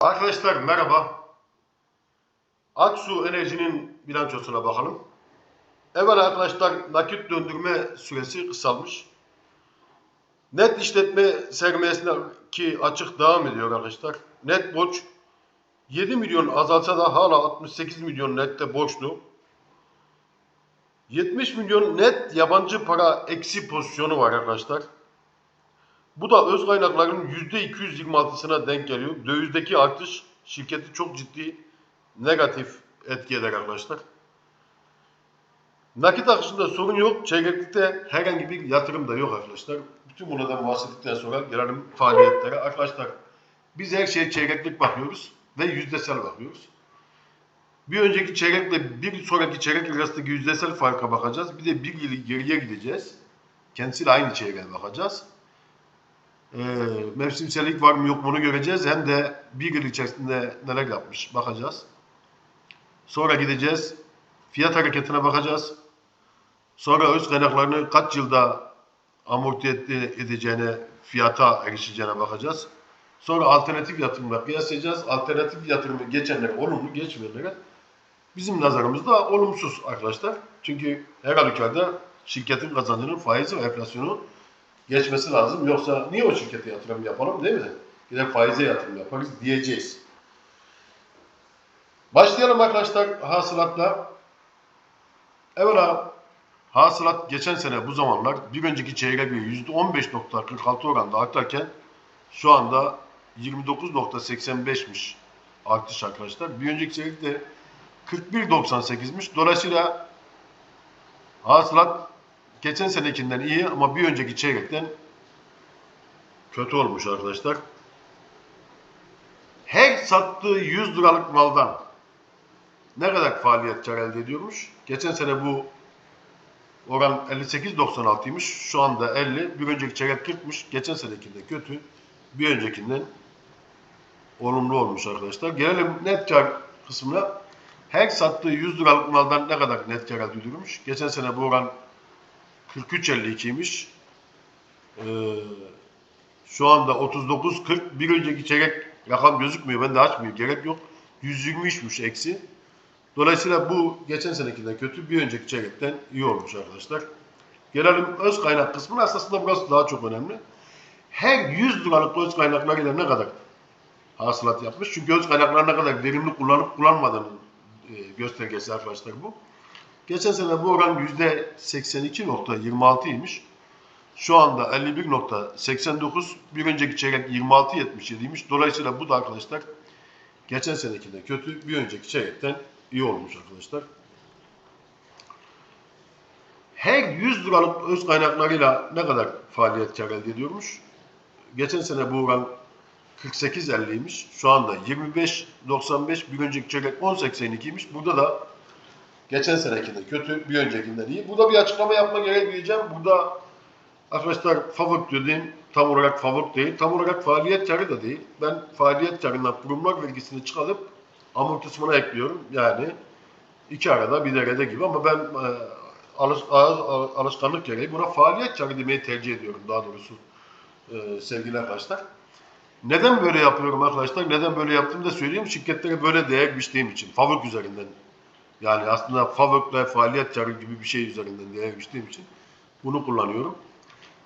Arkadaşlar merhaba. Aksu Enerji'nin bilançosuna bakalım. Evet arkadaşlar nakit döndürme süresi kısalmış. Net işletme sermayesindeki açık devam ediyor arkadaşlar. Net borç 7 milyon azalsa da hala 68 milyon nette borçlu. 70 milyon net yabancı para eksi pozisyonu var arkadaşlar. Bu da öz kaynakların %226'sına denk geliyor. Dövizdeki artış şirketi çok ciddi negatif etki eder arkadaşlar. Nakit akışında sorun yok. Çeyreklikte herhangi bir yatırım da yok arkadaşlar. Bütün bunlardan bahsettikten sonra gelelim faaliyetlere. Arkadaşlar biz her şeye çeyreklik bakıyoruz ve yüzdesel bakıyoruz. Bir önceki çeyrekle bir sonraki çeyrek arasındaki yüzdesel farka bakacağız. Bir de bir yıl geriye gideceğiz. Kendisiyle aynı çeyreğe bakacağız e, mevsimsellik var mı yok mu onu göreceğiz. Hem de bir yıl içerisinde neler yapmış bakacağız. Sonra gideceğiz. Fiyat hareketine bakacağız. Sonra öz kaynaklarını kaç yılda amorti edeceğine, fiyata erişeceğine bakacağız. Sonra alternatif yatırımla kıyaslayacağız. Alternatif yatırımı geçenlere olumlu, geçmeyenlere bizim nazarımızda olumsuz arkadaşlar. Çünkü her halükarda şirketin kazancının faizi ve enflasyonu geçmesi lazım. Yoksa niye o şirkete yatırım yapalım değil mi? Gider faize yatırım yaparız diyeceğiz. Başlayalım arkadaşlar hasılatla. Evvela hasılat geçen sene bu zamanlar bir önceki çeyreğe göre %15.46 oranda artarken şu anda 29.85'miş artış arkadaşlar. Bir önceki çeyrekte 41.98'miş. Dolayısıyla hasılat geçen senekinden iyi ama bir önceki çeyrekten kötü olmuş arkadaşlar. Her sattığı 100 liralık maldan ne kadar faaliyet kar elde ediyormuş? Geçen sene bu oran 58.96'ymış. Şu anda 50. Bir önceki çeyrek 40'mış. Geçen senekinde kötü. Bir öncekinden olumlu olmuş arkadaşlar. Gelelim net kar kısmına. Her sattığı 100 liralık maldan ne kadar net kar elde ediyormuş? Geçen sene bu oran 43.52'ymiş. Ee, şu anda 39.40. Bir önceki çeyrek rakam gözükmüyor. Ben de açmıyor. Gerek yok. 123'müş eksi. Dolayısıyla bu geçen senekinden kötü. Bir önceki çeyrekten iyi olmuş arkadaşlar. Gelelim öz kaynak kısmına. Aslında burası daha çok önemli. Her 100 liralık öz kaynaklarıyla ne kadar hasılat yapmış? Çünkü öz kaynaklar ne kadar verimli kullanıp kullanmadığının e, göstergesi arkadaşlar bu. Geçen sene bu oran %82.26'ymış. Şu anda 51.89. Bir önceki çeyrek 26.77'ymiş. Dolayısıyla bu da arkadaşlar geçen senekinden kötü, bir önceki çeyrekten iyi olmuş arkadaşlar. Her 100 liralık öz kaynaklarıyla ne kadar faaliyet kar elde ediyormuş? Geçen sene bu oran 48.50'ymiş. Şu anda 25.95. Bir önceki çeyrek 10.82'ymiş. Burada da Geçen senekinde kötü, bir öncekinden iyi. Burada bir açıklama yapma gerek duyacağım. Burada arkadaşlar favori dediğim tam olarak favori değil. Tam olarak faaliyet karı da değil. Ben faaliyet karından kurumlar vergisini çıkarıp amortismana ekliyorum. Yani iki arada bir derede gibi ama ben e, alış, alışkanlık gereği buna faaliyet karı demeyi tercih ediyorum daha doğrusu e, sevgili arkadaşlar. Neden böyle yapıyorum arkadaşlar? Neden böyle yaptığımı da söyleyeyim. Şirketlere böyle değer biçtiğim için. Favori üzerinden yani aslında FAVÖK'le faaliyet karı gibi bir şey üzerinden değer biçtiğim için bunu kullanıyorum.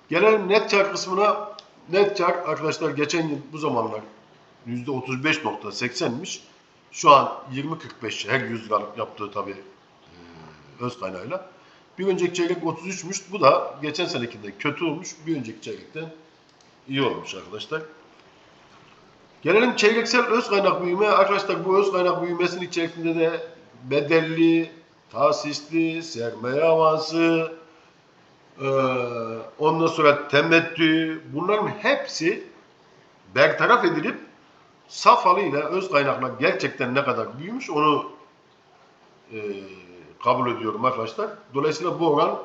Gelelim net kar kısmına. Net kar arkadaşlar geçen yıl bu zamanlar %35.80'miş. Şu an 20.45 her 100 liralık yaptığı tabii öz kaynağıyla. Bir önceki çeyrek 33'müş. Bu da geçen senekinde kötü olmuş. Bir önceki çeyrekten iyi olmuş arkadaşlar. Gelelim çeyreksel öz kaynak büyüme. Arkadaşlar bu öz kaynak büyümesinin içerisinde de bedelli, tahsisli, sermaye avansı, eee, ondan sonra temettü bunların hepsi bertaraf edilip saf halıyla öz kaynaklar gerçekten ne kadar büyümüş onu eee, kabul ediyorum arkadaşlar. Dolayısıyla bu oran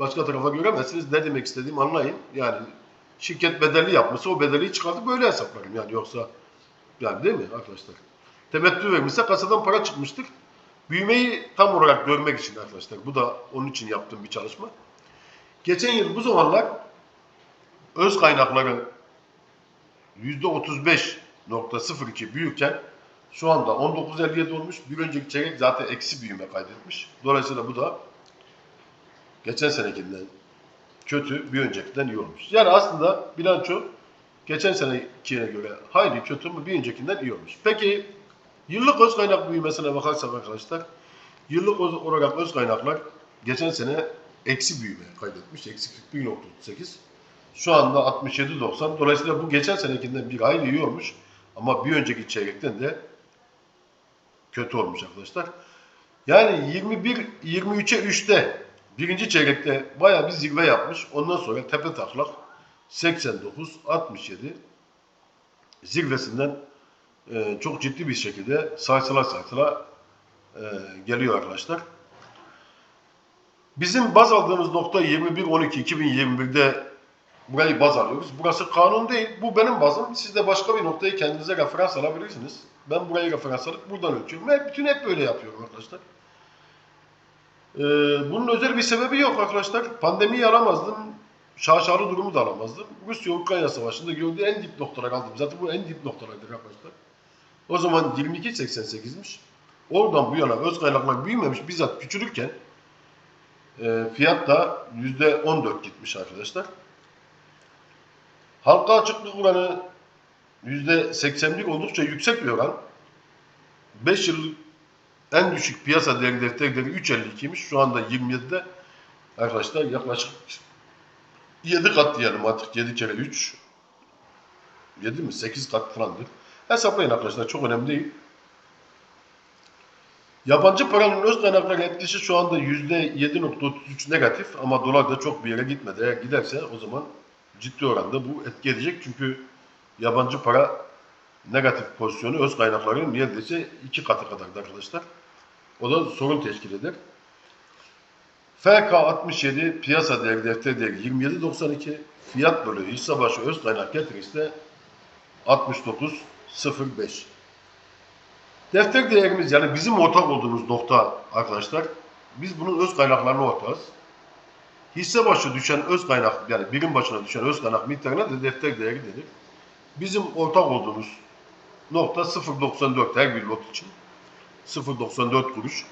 başka tarafa göremezsiniz. Ne demek istediğimi anlayın. Yani şirket bedelli yapmışsa o bedeli çıkartıp böyle hesaplarım yani yoksa yani değil mi arkadaşlar? Temettü vermişse kasadan para çıkmıştır. Büyümeyi tam olarak görmek için arkadaşlar. Bu da onun için yaptığım bir çalışma. Geçen yıl bu zamanlar öz kaynakları %35 %1.02 büyürken şu anda 19.57 olmuş. Bir önceki çeyrek zaten eksi büyüme kaydetmiş. Dolayısıyla bu da geçen senekinden kötü, bir öncekinden iyi olmuş. Yani aslında bilanço geçen senekine göre hayli kötü ama bir öncekinden iyi olmuş. Peki yıllık öz kaynak büyümesine bakarsak arkadaşlar, yıllık olarak öz kaynaklar geçen sene eksi büyüme kaydetmiş. Eksi 41.38. Şu anda 67.90. Dolayısıyla bu geçen senekinden bir hayli iyi olmuş. Ama bir önceki çeyrekten de kötü olmuş arkadaşlar. Yani 21 23'e 3'te birinci çeyrekte bayağı bir zirve yapmış. Ondan sonra tepe taklak 89 67 zirvesinden e, çok ciddi bir şekilde sarsıla sarsıla e, geliyor arkadaşlar. Bizim baz aldığımız nokta 21-12-2021'de burayı baz alıyoruz. Burası kanun değil. Bu benim bazım. Siz de başka bir noktayı kendinize referans alabilirsiniz. Ben burayı referans alıp buradan ölçüyorum. Ve bütün hep böyle yapıyorum arkadaşlar. Ee, bunun özel bir sebebi yok arkadaşlar. Pandemiyi alamazdım. Şaşalı durumu da alamazdım. Rusya-Ukrayna savaşında gördüğü en dip noktalar aldım. Zaten bu en dip noktalardır arkadaşlar. O zaman 22.88'miş. Oradan bu yana öz kaynaklar büyümemiş. Bizzat küçülürken e, fiyat da %14 gitmiş arkadaşlar. Halka açıklık oranı %81 oldukça yüksek bir oran. 5 yıllık en düşük piyasa değeri defter değeri 3.52'ymiş. Şu anda 27'de arkadaşlar yaklaşık 7 kat diyelim artık 7 kere 3 7 mi 8 kat falandır. Hesaplayın arkadaşlar çok önemli değil. Yabancı paranın öz kaynakları etkisi şu anda %7.33 negatif ama dolar da çok bir yere gitmedi. Eğer giderse o zaman ciddi oranda bu etki edecek. Çünkü yabancı para negatif pozisyonu öz kaynakların neredeyse iki katı kadardı arkadaşlar. O da sorun teşkil eder. FK 67 piyasa değeri defter değeri 27.92 fiyat bölü hisse başı öz kaynak getirisi de 69.05 Defter değerimiz yani bizim ortak olduğumuz nokta arkadaşlar biz bunun öz kaynaklarına ortağız. Hisse başı düşen öz kaynak yani birim başına düşen öz kaynak miktarına da defter değeri denir. Bizim ortak olduğumuz nokta 0.94 her bir lot için. 0.94 kuruş.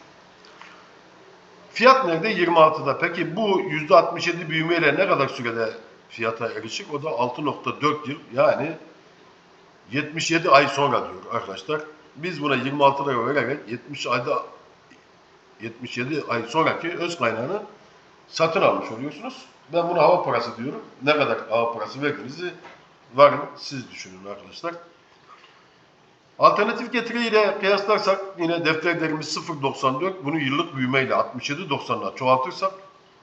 Fiyat nerede? 26'da. Peki bu %67 büyümeyle ne kadar sürede fiyata erişir? O da 6.4 yıl yani 77 ay sonra diyor arkadaşlar. Biz buna 26 lira vererek 70 ayda 77 ay sonraki öz kaynağını satın almış oluyorsunuz. Ben buna hava parası diyorum. Ne kadar hava parası verdiğinizi varın siz düşünün arkadaşlar. Alternatif getiriyle kıyaslarsak yine defter değerimiz 0.94. Bunu yıllık büyümeyle 67.90'la çoğaltırsak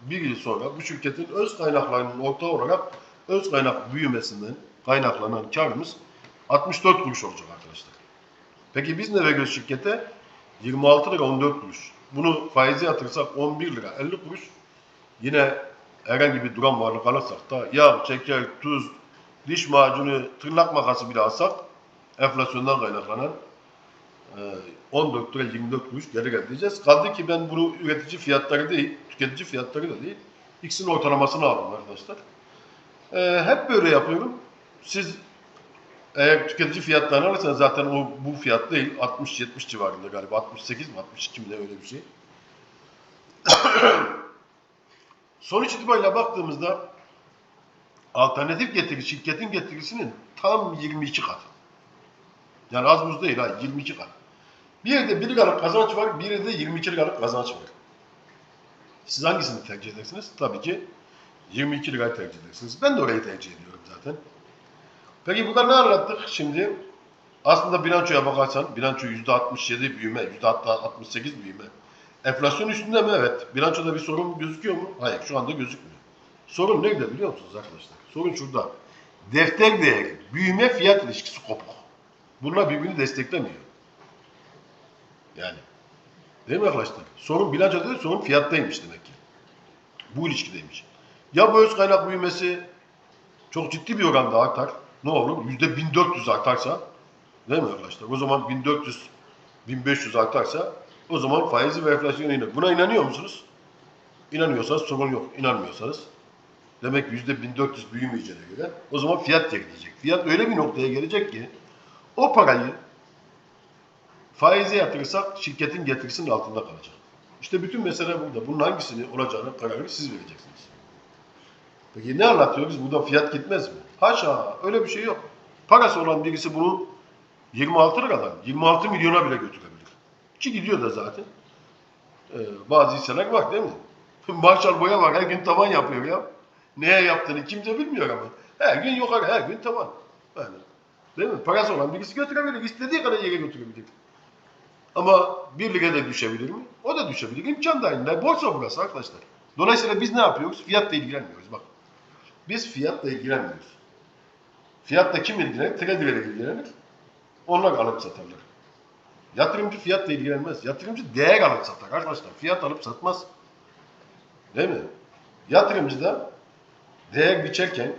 bir yıl sonra bu şirketin öz kaynaklarının ortağı olarak öz kaynak büyümesinden kaynaklanan karımız 64 kuruş olacak arkadaşlar. Peki biz ne veriyoruz şirkete? 26 lira 14 kuruş. Bunu faize yatırırsak 11 lira 50 kuruş. Yine herhangi bir duran varlık alırsak da yağ, şeker, tuz, diş macunu, tırnak makası bile alsak enflasyondan kaynaklanan e, 14 lira 24 kuruş geri geleceğiz. Kaldı ki ben bunu üretici fiyatları değil, tüketici fiyatları da değil, ikisinin ortalamasını aldım arkadaşlar. E, hep böyle yapıyorum. Siz eğer tüketici fiyatlarını alırsanız zaten o bu fiyat değil, 60-70 civarında galiba, 68 mi 62 mi ne öyle bir şey. Sonuç itibariyle baktığımızda alternatif getiri şirketin getirisinin tam 22 katı. Yani az buz değil ha 22 kat. Bir yerde 1 liralık kazanç var, bir yerde 22 liralık kazanç var. Siz hangisini tercih edersiniz? Tabii ki 22 lirayı tercih edersiniz. Ben de orayı tercih ediyorum zaten. Peki burada ne anlattık şimdi? Aslında bilançoya bakarsan, bilanço %67 büyüme, %68 büyüme. Enflasyon üstünde mi? Evet. Bilançoda bir sorun gözüküyor mu? Hayır, şu anda gözükmüyor. Sorun nerede biliyor musunuz arkadaşlar? Sorun şurada. Defter değeri, büyüme fiyat ilişkisi kopuk. Bunlar birbirini desteklemiyor. Yani. Değil mi arkadaşlar? Sorun bilançoda değil, sorun fiyattaymış demek ki. Bu ilişkideymiş. Ya bu öz kaynak büyümesi çok ciddi bir oranda artar. Ne olur? Yüzde 1400 artarsa değil mi arkadaşlar? O zaman 1400 1500 artarsa o zaman faizi ve enflasyon iner. Buna inanıyor musunuz? İnanıyorsanız sorun yok. İnanmıyorsanız demek yüzde 1400 büyümeyeceğine göre o zaman fiyat gelecek. Fiyat öyle bir noktaya gelecek ki O parayı faize yatırırsak şirketin getirisinin altında kalacak. İşte bütün mesele burada. Bunun hangisini olacağını kararını siz vereceksiniz. Peki ne anlatıyoruz? Burada fiyat gitmez mi? Haşa öyle bir şey yok. Parası olan birisi bunu 26 liradan 26 milyona bile götürebilir. Ki gidiyor da zaten. Ee, bazı hisseler var değil mi? Marshall Boya var her gün tavan yapıyor ya. Neye yaptığını kimse bilmiyor ama. Her gün yukarı her gün tavan. Yani, değil mi? Parası olan birisi götürebilir. istediği kadar yere götürebilir. Ama bir lira da düşebilir mi? O da düşebilir. İmkan dahilinde. Borsa burası arkadaşlar. Dolayısıyla biz ne yapıyoruz? Fiyatla ilgilenmiyoruz. Bak. Biz fiyatla ilgilenmiyoruz. Fiyatla kim ilgilenir? Traderler ilgilenir. Onlar alıp satarlar. Yatırımcı fiyatla ilgilenmez. Yatırımcı değer alıp satar arkadaşlar. Fiyat alıp satmaz. Değil mi? Yatırımcı da değer biçerken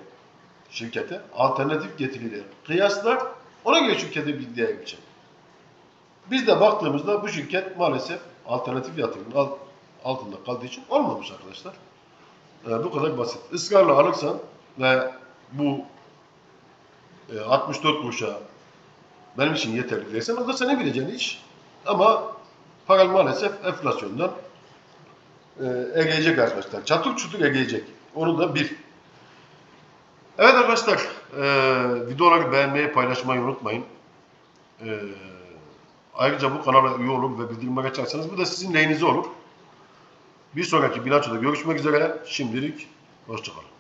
şirkete alternatif getirileri kıyaslar ona göre şirkete bir değer biçer. Biz de baktığımızda bu şirket maalesef alternatif yatırımın alt- altında kaldığı için olmamış arkadaşlar. Ee, bu kadar basit. Israrla alırsan ve bu e, 64 kuruşa benim için yeterli dersen o da senin bileceğin iş. Ama para maalesef enflasyondan e, arkadaşlar. Çatır çutur eriyecek. Onu da bil. Evet arkadaşlar, e, videoları beğenmeyi, paylaşmayı unutmayın. E, ayrıca bu kanala üye olur ve bildirimleri açarsanız bu da sizin lehinize olur. Bir sonraki bilançoda görüşmek üzere. Şimdilik hoşçakalın.